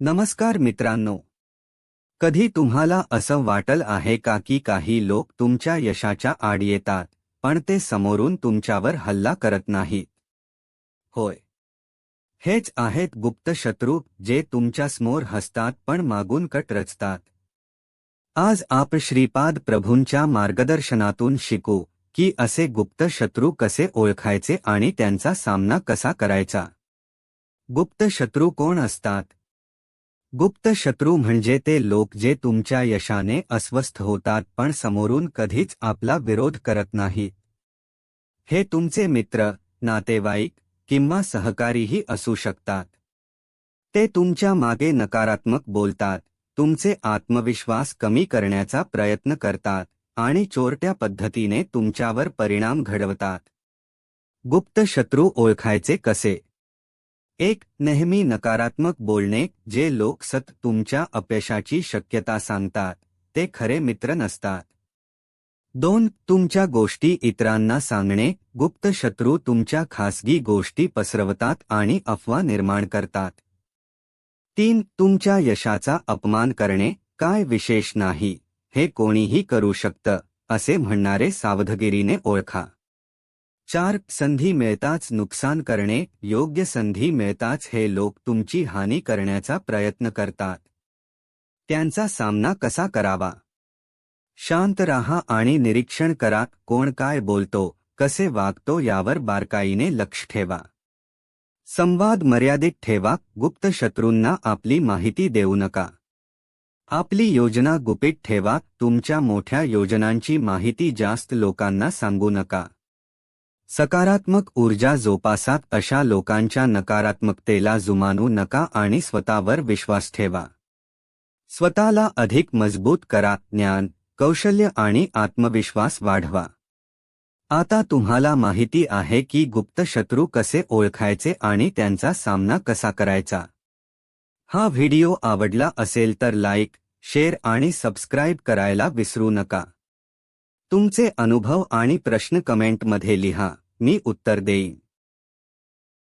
नमस्कार मित्रांनो. कधी तुम्हाला असं वाटल आहे का की काही लोक तुमच्या यशाच्या आड येतात पण ते समोरून तुमच्यावर हल्ला करत नाहीत? होय. हेच आहेत गुप्त शत्रू जे तुमच्यासमोर हसतात पण मागून कट रचतात. आज आप श्रीपाद प्रभूंच्या मार्गदर्शनातून शिकू की असे गुप्त शत्रू कसे ओळखायचे आणि त्यांचा सामना कसा करायचा? गुप्त शत्रू कोण असतात? गुप्त शत्रू म्हणजे ते लोक जे तुमच्या यशाने अस्वस्थ होतात पण समोरून कधीच आपला विरोध करत नाहीत हे तुमचे मित्र नातेवाईक किंवा सहकारीही असू शकतात. ते तुमच्या मागे नकारात्मक बोलतात तुमचे आत्मविश्वास कमी करण्याचा प्रयत्न करतात आणि चोरट्या पद्धतीने तुमच्यावर परिणाम घडवतात. गुप्त शत्रू ओळखायचे कसे? एक नेहमी नकारात्मक बोलणे जे लोक सत तुमच्या अपयशाची शक्यता सांगतात ते खरे मित्र नसतात. दोन तुमच्या गोष्टी इतरांना सांगणे गुप्त शत्रू तुमच्या खासगी गोष्टी पसरवतात आणि अफवा निर्माण करतात. तीन तुमच्या यशाचा अपमान करणे काय विशेष नाही हे कोणीही करू शकतं असे म्हणणारे सावधगिरीने ओळखा. चार संधी मिळताच नुकसान करणे योग्य संधी मिळताच हे लोक तुमची हानी करण्याचा प्रयत्न करतात. त्यांचा सामना कसा करावा? शांत राहा आणि निरीक्षण करा कोण काय बोलतो कसे वागतो यावर बारकाईने लक्ष ठेवा. संवाद मर्यादित ठेवा गुप्त शत्रूंना आपली माहिती देऊ नका. आपली योजना गुपित ठेवा तुमच्या मोठ्या योजनांची माहिती जास्त लोकांना सांगू नका. सकारात्मक ऊर्जा जोपासात अशा लोकांच्या नकारात्मकतेला जुमानू नका आणि स्वतःवर विश्वास ठेवा. स्वतःला अधिक मजबूत करा ज्ञान कौशल्य आणि आत्मविश्वास वाढवा. आता तुम्हाला माहिती आहे की गुप्त शत्रू कसे ओळखायचे आणि त्यांचा सामना कसा करायचा. हा व्हिडिओ आवडला असेल तर लाईक शेअर आणि सबस्क्राईब करायला विसरू नका. तुमचे अनुभव आणि प्रश्न कमेंटमध्ये लिहा. मी उत्तर देईन.